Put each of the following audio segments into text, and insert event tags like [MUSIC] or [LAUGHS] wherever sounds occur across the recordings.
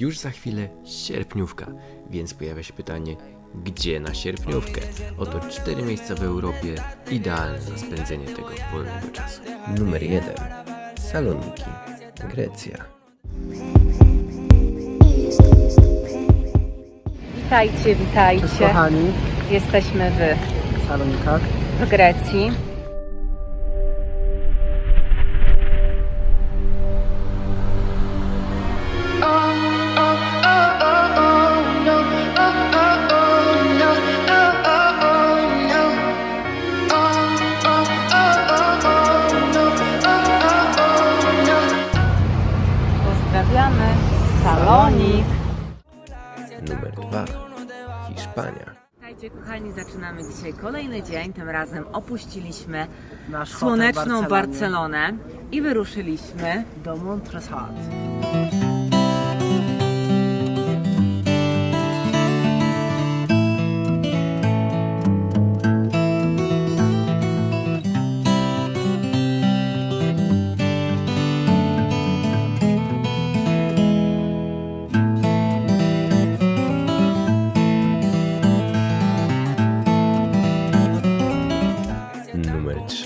Już za chwilę sierpniówka, więc pojawia się pytanie, gdzie na sierpniówkę? Oto cztery miejsca w Europie, idealne na spędzenie tego wolnego czasu. Numer jeden. Saloniki, Grecja. Witajcie, witajcie. Kochani, Jesteśmy w, w salonikach. w Grecji. Pozdrawiamy. Salonik. Numer dwa. Hiszpania. Witajcie kochani, zaczynamy dzisiaj kolejny dzień. Tym razem opuściliśmy Nasz słoneczną. Barcelonę i wyruszyliśmy Do Montresat.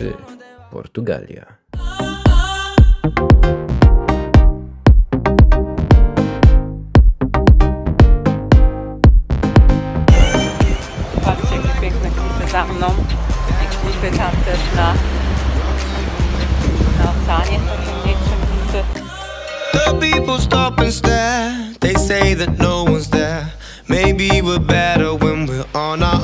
Trzy. Portugalia. Patrzcie, jakie piękne klify za mną. Klify tam też na, na oceanie. The people stop and stare. They say that no one's there. Maybe we're better when we're on our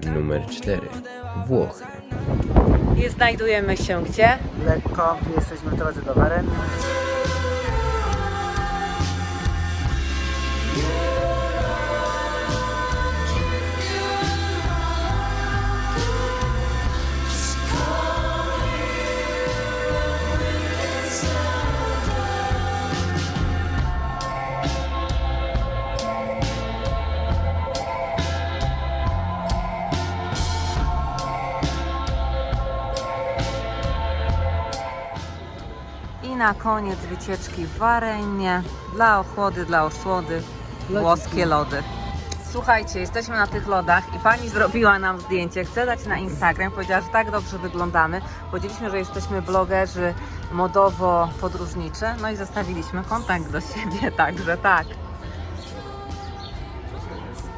Numer cztery. Włochy. I znajdujemy się gdzie? Lekko, jesteśmy w drodze do Waren. Na koniec wycieczki w Warenie. Dla ochłody, dla osłody. Włoskie lody. Słuchajcie, jesteśmy na tych lodach i pani zrobiła nam zdjęcie. Chcę dać na Instagram. Powiedziała, że tak dobrze wyglądamy. Powiedzieliśmy, że jesteśmy blogerzy modowo-podróżniczy. No i zostawiliśmy kontakt do siebie, [LAUGHS] także tak.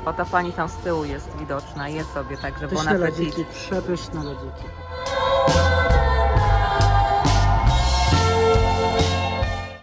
Oto pani tam z tyłu jest widoczna, je sobie, także bon Pyszne appetit. lodziki, przepyszne lodziki.